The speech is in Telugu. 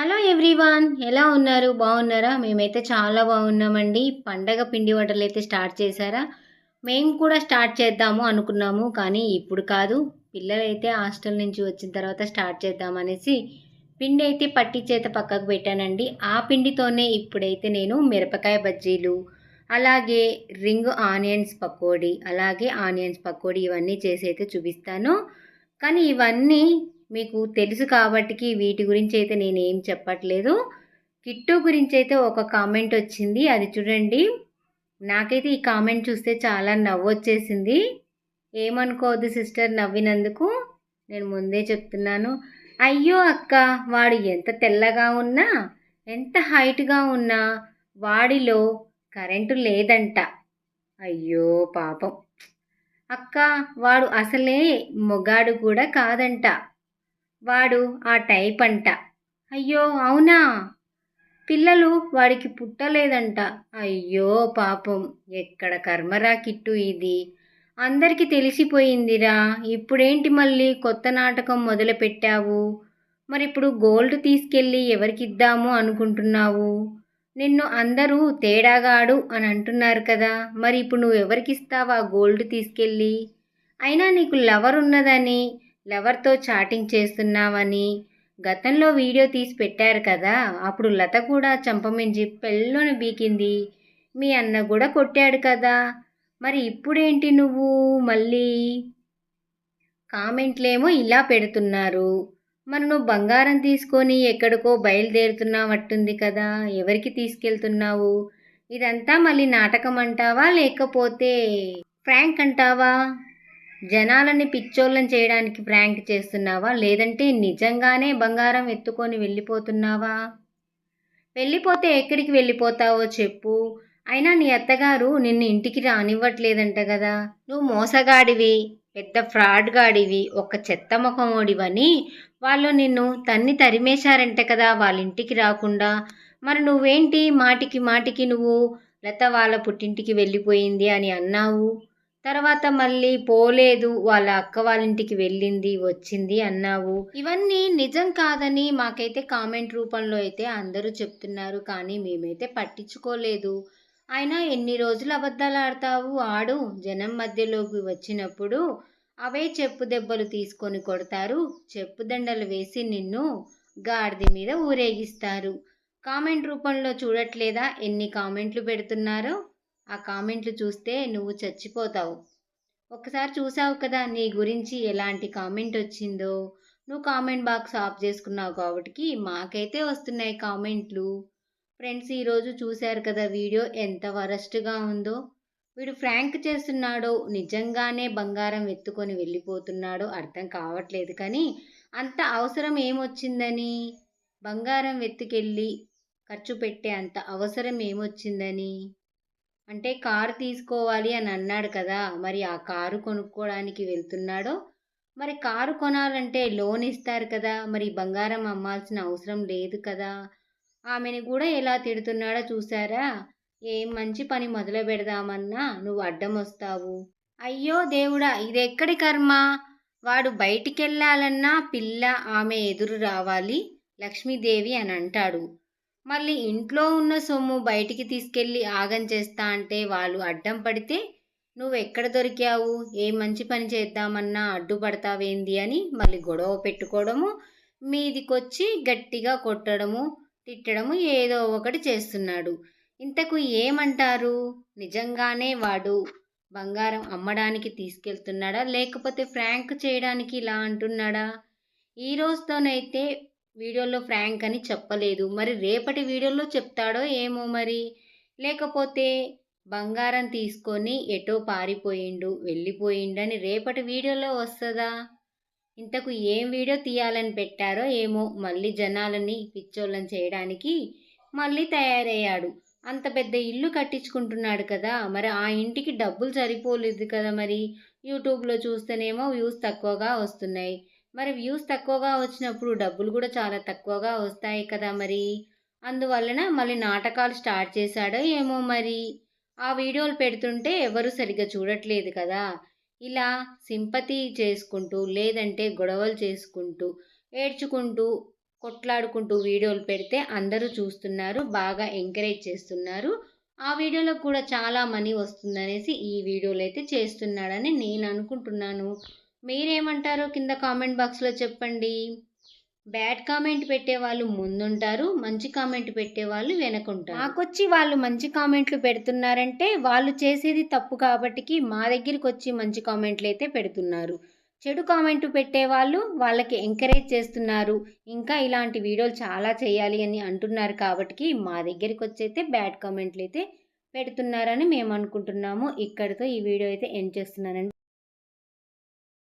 హలో ఎవ్రీవాన్ ఎలా ఉన్నారు? బాగున్నారా? మేమైతే చాలా బాగున్నామండి. పండగ పిండి వంటలు అయితే స్టార్ట్ చేశారా? మేము కూడా స్టార్ట్ చేద్దాము అనుకున్నాము కానీ ఇప్పుడు కాదు. పిల్లలైతే హాస్టల్ నుంచి వచ్చిన తర్వాత స్టార్ట్ చేద్దామనేసి పిండి అయితే పట్టి చేత పక్కకు పెట్టానండి. ఆ పిండితోనే ఇప్పుడైతే నేను మిరపకాయ బజ్జీలు అలాగే రింగ్ ఆనియన్స్ పకోడీ అలాగే ఆనియన్స్ పకోడీ ఇవన్నీ చేసి అయితే చూపిస్తాను. కానీ ఇవన్నీ మీకు తెలుసు కాబట్టికి వీటి గురించి అయితే నేనేం చెప్పట్లేదు. కిట్టు గురించి అయితే ఒక కామెంట్ వచ్చింది. అది చూడండి. నాకైతే ఈ కామెంట్ చూస్తే చాలా నవ్వు వచ్చేసింది. ఏమనుకోవద్దు సిస్టర్ నవ్వినందుకు. నేను ముందే చెప్తున్నాను. అయ్యో అక్క వాడు ఎంత తెల్లగా ఉన్నా ఎంత హైట్గా ఉన్నా వాడిలో కరెంటు లేదంట. అయ్యో పాపం. అక్క వాడు అసలే మొగాడు కూడా కాదంట. వాడు ఆ టైప్ అంట. అయ్యో అవునా? పిల్లలు వాడికి పుట్టలేదంట. అయ్యో పాపం. ఎక్కడ కర్మరా కిట్టు ఇది? అందరికీ తెలిసిపోయిందిరా. ఇప్పుడేంటి మళ్ళీ కొత్త నాటకం మొదలుపెట్టావు? మరి ఇప్పుడు గోల్డ్ తీసుకెళ్ళి ఎవరికిద్దాము అనుకుంటున్నావు? నిన్ను అందరూ తేడాగాడు అని అంటున్నారు కదా. మరి ఇప్పుడు నువ్వు ఎవరికిస్తావా గోల్డ్ తీసుకెళ్ళి? అయినా నీకు లవర్ ఉన్నదని లవర్తో చాటింగ్ చేస్తున్నావని గతంలో వీడియో తీసి పెట్టారు కదా అప్పుడు లత కూడా చంపమించి పెళ్ళోని బీకింది. మీ అన్న కూడా కొట్టాడు కదా మరి ఇప్పుడేంటి నువ్వు మళ్ళీ? కామెంట్లేమో ఇలా పెడుతున్నారు. మరి నువ్వు బంగారం తీసుకొని ఎక్కడికో బయలుదేరుతున్నావట్టుంది కదా ఎవరికి తీసుకెళ్తున్నావు? ఇదంతా మళ్ళీ నాటకం అంటావా లేకపోతే ఫ్రాంక్ అంటావా? జనాలని పిచ్చోళ్ళని చేయడానికి ప్రాంక్ చేస్తున్నావా? లేదంటే నిజంగానే బంగారం ఎత్తుకొని వెళ్ళిపోతున్నావా? వెళ్ళిపోతే ఎక్కడికి వెళ్ళిపోతావో చెప్పు. అయినా నీ అత్తగారు నిన్ను ఇంటికి రానివ్వట్లేదంట కదా. నువ్వు మోసగాడివి పెద్ద ఫ్రాడ్ గాడివి ఒక చెత్త ముఖమోడివని వాళ్ళు నిన్ను తన్ని తరిమేశారంట కదా వాళ్ళ ఇంటికి రాకుండా. మరి నువ్వేంటి మాటికి మాటికి నువ్వు లత వాళ్ళ పుట్టింటికి వెళ్ళిపోయింది అని అన్నావు? తర్వాత మళ్ళీ పోలేదు వాళ్ళ అక్క వాళ్ళ ఇంటికి వెళ్ళింది వచ్చింది అన్నావు. ఇవన్నీ నిజం కాదని మాకైతే కామెంట్ రూపంలో అయితే అందరూ చెప్తున్నారు కానీ మేమైతే పట్టించుకోలేదు. అయినా ఎన్ని రోజులు అబద్ధాలు ఆడతావు? ఆడు. జనం మధ్యలోకి వచ్చినప్పుడు అవే చెప్పు దెబ్బలు తీసుకొని కొడతారు. చెప్పు దండలు వేసి నిన్ను గాడిద మీద ఊరేగిస్తారు. కామెంట్ రూపంలో చూడట్లేదా? ఎన్ని కామెంట్లు పెడుతున్నారో? ఆ కామెంట్లు చూస్తే నువ్వు చచ్చిపోతావు. ఒకసారి చూసావు కదా నీ గురించి ఎలాంటి కామెంట్ వచ్చిందో? నువ్వు కామెంట్ బాక్స్ ఆఫ్ చేసుకున్నావు కాబట్టి మాకైతే వస్తున్నాయి కామెంట్లు. ఫ్రెండ్స్ ఈరోజు చూశారు కదా వీడియో ఎంత వరస్ట్గా ఉందో? వీడు ఫ్రాంక్ చేస్తున్నాడో నిజంగానే బంగారం ఎత్తుకొని వెళ్ళిపోతున్నాడో అర్థం కావట్లేదు కానీ అంత అవసరం ఏమొచ్చిందని? బంగారం వెతుకెళ్ళి ఖర్చు పెట్టే అంత అవసరం ఏమొచ్చిందని? అంటే కారు తీసుకోవాలి అని అన్నాడు కదా మరి ఆ కారు కొనుక్కోవడానికి వెళ్తున్నాడో? మరి కారు కొనాలంటే లోన్ ఇస్తారు కదా మరి బంగారం అమ్మాల్సిన అవసరం లేదు కదా. ఆమెని కూడా ఎలా తిడుతున్నాడో చూసారా ఏం మంచి పని మొదలు పెడదామన్నా నువ్వు అడ్డం వస్తావు. అయ్యో దేవుడా ఇది ఎక్కడి కర్మ? వాడు బయటికెళ్ళాలన్నా పిల్ల ఆమె ఎదురు రావాలి లక్ష్మీదేవి అని అంటాడు. మళ్ళీ ఇంట్లో ఉన్న సొమ్ము బయటికి తీసుకెళ్ళి ఆగం చేస్తా అంటే వాళ్ళు అడ్డం పడితే నువ్వు ఎక్కడ దొరికావు? ఏ మంచి పని చేద్దామన్నా అడ్డుపడతావేంది? అని మళ్ళీ గొడవ పెట్టుకోవడము మీదికొచ్చి గట్టిగా కొట్టడము తిట్టడము ఏదో ఒకటి చేస్తున్నాడు. ఇంతకు ఏమంటారు? నిజంగానే వాడు బంగారం అమ్మడానికి తీసుకెళ్తున్నాడా? లేకపోతే ఫ్రాంక్ చేయడానికి ఇలా అంటున్నాడా? ఈ రోజుతోనైతే వీడియోలో ఫ్రాంక్ అని చెప్పలేదు. మరి రేపటి వీడియోలో చెప్తాడో ఏమో మరి? లేకపోతే బంగారం తీసుకొని ఎటో పారిపోయిండు వెళ్ళిపోయిండని రేపటి వీడియోలో వస్తుందా? ఇంతకు ఏం వీడియో తీయాలని పెట్టారో ఏమో? మళ్ళీ జనాలని పిచ్చోళ్ళని చేయడానికి మళ్ళీ తయారయ్యాడు. అంత పెద్ద ఇల్లు కట్టించుకుంటున్నాడు కదా? మరి ఆ ఇంటికి డబ్బులు సరిపోలేదు కదా మరి? యూట్యూబ్లో చూస్తేనేమో వ్యూస్ తక్కువగా వస్తున్నాయి. మరి వ్యూస్ తక్కువగా వచ్చినప్పుడు డబ్బులు కూడా చాలా తక్కువగా వస్తాయి కదా మరి. అందువలన మళ్ళీ నాటకాలు స్టార్ట్ చేశాడో ఏమో మరి. ఆ వీడియోలు పెడుతుంటే ఎవరు సరిగ్గా చూడట్లేదు కదా. ఇలా సింపతి చేసుకుంటూ లేదంటే గొడవలు చేసుకుంటూ ఏడ్చుకుంటూ కొట్లాడుకుంటూ వీడియోలు పెడితే అందరూ చూస్తున్నారు బాగా ఎంకరేజ్ చేస్తున్నారు. ఆ వీడియోలో కూడా చాలా మనీ వస్తుందనేసి ఈ వీడియోలు అయితే చేస్తున్నాడని నేను అనుకుంటున్నాను. మీరేమంటారో కింద కామెంట్ బాక్స్లో చెప్పండి. బ్యాడ్ కామెంట్ పెట్టే వాళ్ళు ముందుంటారు మంచి కామెంట్ పెట్టే వాళ్ళు వెనకుంటారు. నాకొచ్చి వాళ్ళు మంచి కామెంట్లు పెడుతున్నారంటే వాళ్ళు చేసేది తప్పు కాబట్టికి మా దగ్గరికి వచ్చి మంచి కామెంట్లు అయితే పెడుతున్నారు. చెడు కామెంట్ పెట్టే వాళ్ళు వాళ్ళకి ఎంకరేజ్ చేస్తున్నారు. ఇంకా ఇలాంటి వీడియోలు చాలా చేయాలి అని అంటున్నారు కాబట్టి మా దగ్గరికి వచ్చి అయితే బ్యాడ్ కామెంట్లు అయితే పెడుతున్నారని మేము అనుకుంటున్నాము ఇక్కడితో ఈ వీడియో అయితే ఎండ్ చేస్తున్నానండి.